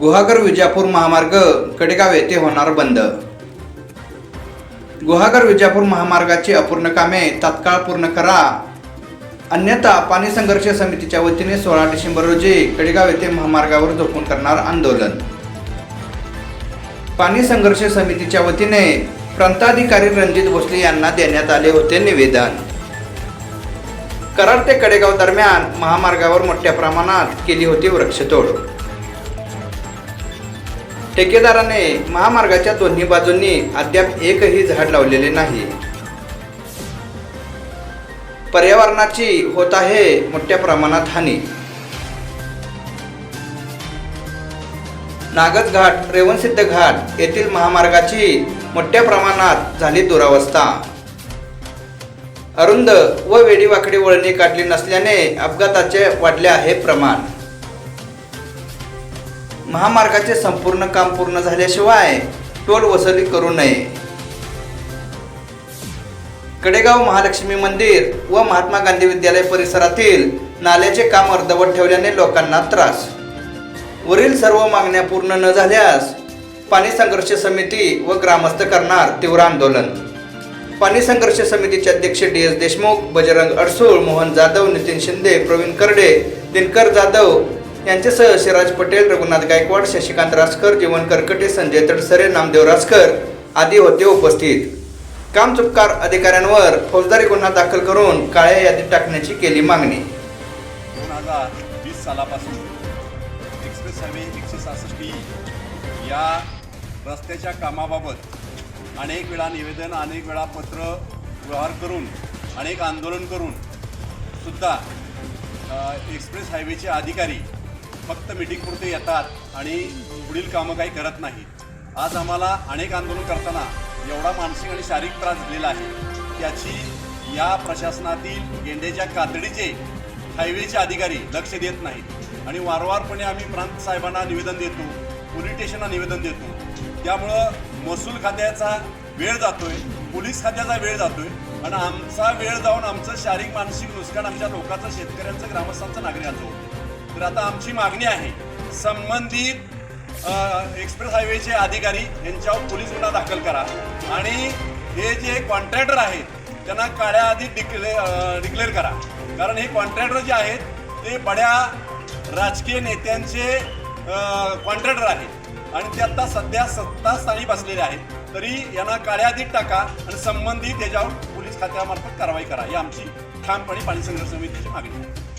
गुहागर विजापूर महामार्ग कडेगाव येथे होणार बंद. गुहागर विजापूर महामार्गाची अपूर्ण कामे तात्काळ पूर्ण करा. अन्यथा पाणी संघर्ष समितीच्या वतीने सोळा डिसेंबर रोजी कडेगाव येथे महामार्गावर झोपून करणार आंदोलन. पाणी संघर्ष समितीच्या वतीने प्रांताधिकारी रणजित भोसले यांना देण्यात आले होते निवेदन. कराड ते कडेगाव दरम्यान महामार्गावर मोठ्या प्रमाणात केली होती वृक्षतोड. ठेकेदाराने महामार्गाच्या दोन्ही बाजूंनी अद्याप एकही झाड लावलेले नाही. पर्यावरणाची होत आहे मोठ्या प्रमाणात हानी. नागज घाट रेवणसिद्ध घाट येथील महामार्गाची मोठ्या प्रमाणात झाली दुरावस्था. अरुंद व वेडीवाकडी वळणी काढली नसल्याने अपघाताचे वाढले आहे प्रमाण. महामार्गाचे संपूर्ण काम पूर्ण झाल्याशिवाय टोल वसुली करू नये. कडेगाव महालक्ष्मी मंदिर व महात्मा गांधी विद्यालय परिसरातील नाल्याचे काम अर्धवट ठेवल्याने लोकांना त्रास. वरील सर्व मागण्या पूर्ण न झाल्यास पाणी संघर्ष समिती व ग्रामस्थ करणार तीव्र आंदोलन. पाणी संघर्ष समितीचे अध्यक्ष डी एस देशमुख बजरंग अडसूळ मोहन जाधव नितीन शिंदे प्रवीण करडे दिनकर जाधव यांच्यासह शिराज पटेल रघुनाथ गायकवाड शशिकांत रासकर जीवन करकटे संजय तडसरे नामदेव रासकर आदी होते उपस्थित. कामचुपकार अधिकाऱ्यांवर फौजदारी गुन्हा दाखल करून काळ्या यादीत टाकण्याची केली मागणी. दोन हजार वीस सालापासून एक्सप्रेस हायवे एकशे सहासष्ट या रस्त्याच्या कामाबाबत अनेक वेळा निवेदन अनेक वेळा पत्र व्यवहार करून अनेक आंदोलन करून सुद्धा एक्सप्रेस हायवेचे अधिकारी फक्त मिटिंगपुरते येतात आणि पुढील कामं काही करत नाही आज आम्हाला अनेक आंदोलन करताना एवढा मानसिक आणि शारीरिक त्रास दिलेला आहे. त्याची या प्रशासनातील गेंडेच्या कातडीचे हायवेचे अधिकारी लक्ष देत नाहीत. आणि वारंवारपणे आम्ही प्रांत साहेबांना निवेदन देतो पोलीस स्टेशनला निवेदन देतो. त्यामुळं महसूल खात्याचा वेळ जातोय पोलीस खात्याचा वेळ जातोय आणि आमचा वेळ जाऊन आमचं शारीरिक मानसिक नुकसान आमच्या लोकांचं शेतकऱ्यांचं ग्रामस्थांचं नागरिकांचं होतं. तर आता आमची मागणी आहे संबंधित एक्सप्रेस हायवेचे अधिकारी यांच्यावर पोलीस गुन्हा दाखल करा. आणि हे जे कॉन्ट्रॅक्टर आहेत त्यांना काळ्या आधी डिक्ले डिक्लेअर करा. कारण हे कॉन्ट्रॅक्टर जे आहेत ते बड्या राजकीय नेत्यांचे कॉन्ट्रॅक्टर आहेत. आणि ते आता सध्या सत्तास्थानी बसलेले आहेत. तरी यांना काळ्या आधीत टाका आणि संबंधित याच्यावर पोलीस खात्यामार्फत कारवाई करा. ही आमची ठामपणे पाणी संघर्ष समितीची मागणी आहे.